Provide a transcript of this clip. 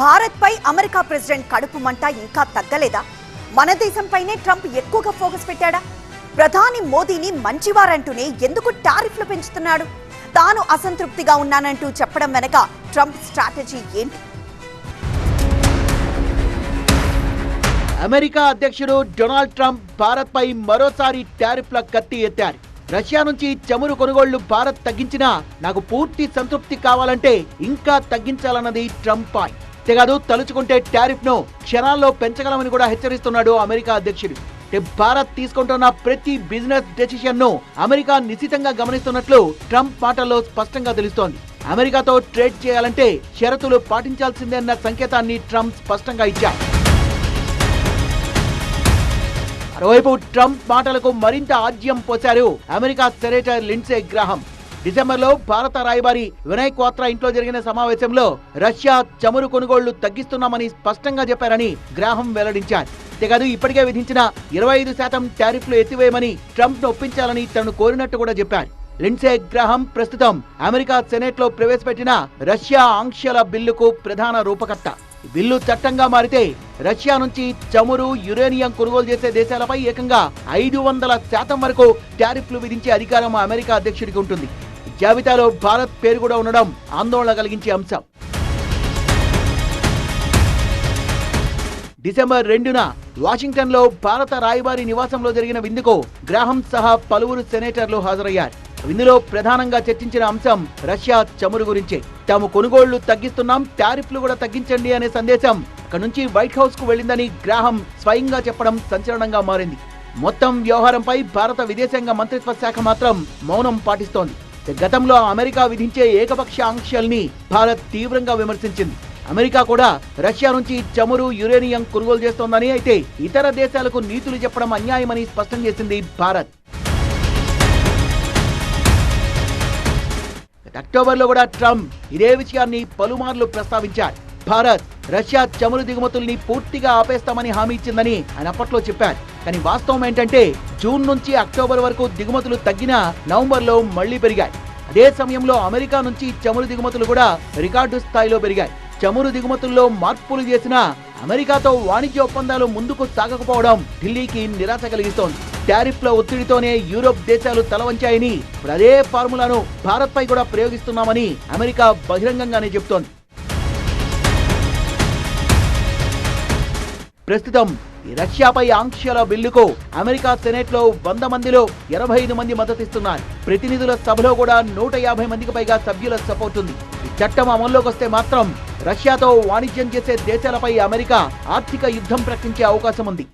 భారత్ పై America president కడుపు మంట ఇంకా తగ్గలేదా? మన దేశంపైనే ట్రంప్ ఎక్కువగా ఫోకస్ పెట్టాడా? ప్రధాని మోదీని మంచివారంటూనే ఎందుకు టారిఫ్లు పెంచుతున్నాడు? తాను అసంతృప్తిగా ఉన్నానంటూ చెప్పడం వెనక ట్రంప్ స్ట్రాటజీ ఏంటి? అమెరికా అధ్యక్షుడు డొనాల్డ్ ట్రంప్ భారత్ పై మరోసారి టారిఫ్ల కత్తి ఎత్తారు. రష్యా నుంచి చమురు కొనుగోళ్ళు భారత్ తగ్గించినా నాకు పూర్తి సంతృప్తి కావాలంటే ఇంకా తగ్గించాలన్నది ట్రంప్ పాయింట్. అంతేకాదు తలుచుకుంటే టారిఫ్ను క్షణాల్లో పెంచగలమని కూడా హెచ్చరిస్తున్నాడు అమెరికా అధ్యక్షుడు. భారత్ తీసుకుంటున్న ప్రతి బిజినెస్ డెసిషన్ను అమెరికా నిశితంగా గమనిస్తున్నట్లు ట్రంప్ మాటల్లో స్పష్టంగా తెలుస్తోంది. అమెరికాతో ట్రేడ్ చేయాలంటే షరతులు పాటించాల్సిందే అన్న సంకేతాన్ని ట్రంప్ స్పష్టంగా ఇచ్చారు. మరోవైపు ట్రంప్ మాటలకు మరింత ఆజ్యం పోశారు అమెరికా సెనేటర్ లిండ్సే గ్రాహం. డిసెంబర్లో భారత రాయబారి వినయ్ క్వాత్రా ఇంట్లో జరిగిన సమావేశంలో రష్యా చమురు కొనుగోళ్ళు తగ్గిస్తున్నామని స్పష్టంగా చెప్పారని గ్రాహం వెల్లడించారు. అంతేకాదు ఇప్పటికే విధించిన ఇరవై ఐదు శాతం టారిఫ్లు ఎత్తివేయమని ట్రంప్ ఒప్పించాలని తనను కోరినట్టు కూడా చెప్పారు. లిన్సే గ్రహం ప్రస్తుతం అమెరికా సెనేట్లో ప్రవేశపెట్టిన రష్యా ఆంక్షల బిల్లుకు ప్రధాన రూపకర్త. బిల్లు చట్టంగా మారితే రష్యా నుంచి చమురు యురేనియం కొనుగోలు చేసే దేశాలపై ఏకంగా ఐదు వందల శాతం వరకు టారిఫ్లు విధించే అధికారం అమెరికా అధ్యక్షుడికి ఉంటుంది. జాబితాలో భారత్ పేరు కూడా ఉండడం ఆందోళన కలిగించే అంశం. డిసెంబర్ రెండున వాషింగ్టన్లో భారత రాయబారి నివాసంలో జరిగిన విందుకు గ్రాహం సహా పలువురు సెనేటర్లు హాజరయ్యారు. విందులో ప్రధానంగా చర్చించిన అంశం రష్యా చమురు గురించే. తాము కొనుగోళ్ళు తగ్గిస్తున్నాం టారిఫ్లు కూడా తగ్గించండి అనే సందేశం అక్కడి నుంచి వైట్ హౌస్కు వెళ్ళిందని గ్రాహం స్వయంగా చెప్పడం సంచలనంగా మారింది. మొత్తం వ్యవహారంపై భారత విదేశాంగ మంత్రిత్వ శాఖ మాత్రం మౌనం పాటిస్తోంది. గతంలో అమెరికా విధించే ఏకపక్ష ఆంక్షల్ని భారత్ తీవ్రంగా విమర్శించింది. అమెరికా కూడా రష్యా నుంచి చమురు యురేనియం కొనుగోలు చేస్తోందని అయితే ఇతర దేశాలకు నీతులు చెప్పడం అన్యాయమని స్పష్టం చేసింది భారత్. అక్టోబర్లో కూడా ట్రంప్ ఇదే విషయాన్ని పలుమార్లు ప్రస్తావించారు. భారత్ రష్యా చమురు దిగుమతుల్ని పూర్తిగా ఆపేస్తామని హామీ ఇచ్చిందని ఆయన అప్పట్లో చెప్పారు. కానీ వాస్తవం ఏంటంటే జూన్ నుంచి అక్టోబర్ వరకు దిగుమతులు తగ్గినా నవంబర్లో మళ్ళీ పెరిగాయి. అదే సమయంలో అమెరికా నుంచి చమురు దిగుమతులు కూడా రికార్డు స్థాయిలో పెరిగాయి. చమురు దిగుమతుల్లో మార్పులు చేసినా అమెరికాతో వాణిజ్య ఒప్పందాలు ముందుకు సాగకపోవడం ఢిల్లీకి నిరాశ కలిగిస్తోంది. టారిఫ్ల ఒత్తిడితోనే యూరోప్ దేశాలు తలవంచాయని అదే ఫార్ములాను భారత్పై కూడా ప్రయోగిస్తున్నామని అమెరికా బహిరంగంగానే చెబుతోంది ప్రస్తుతం రష్యాపై ఆంక్షల బిల్లుకు అమెరికా సెనేట్లో వంద మందిలో ఎనభై ఐదు మంది మద్దతిస్తున్నారు. ప్రతినిధుల సభలో కూడా నూట యాభై మందికి పైగా సభ్యుల సపోర్ట్ ఉంది. ఈ చట్టం అమల్లోకి వస్తే మాత్రం రష్యాతో వాణిజ్యం చేసే దేశాలపై అమెరికా ఆర్థిక యుద్ధం ప్రకటించే అవకాశం ఉంది.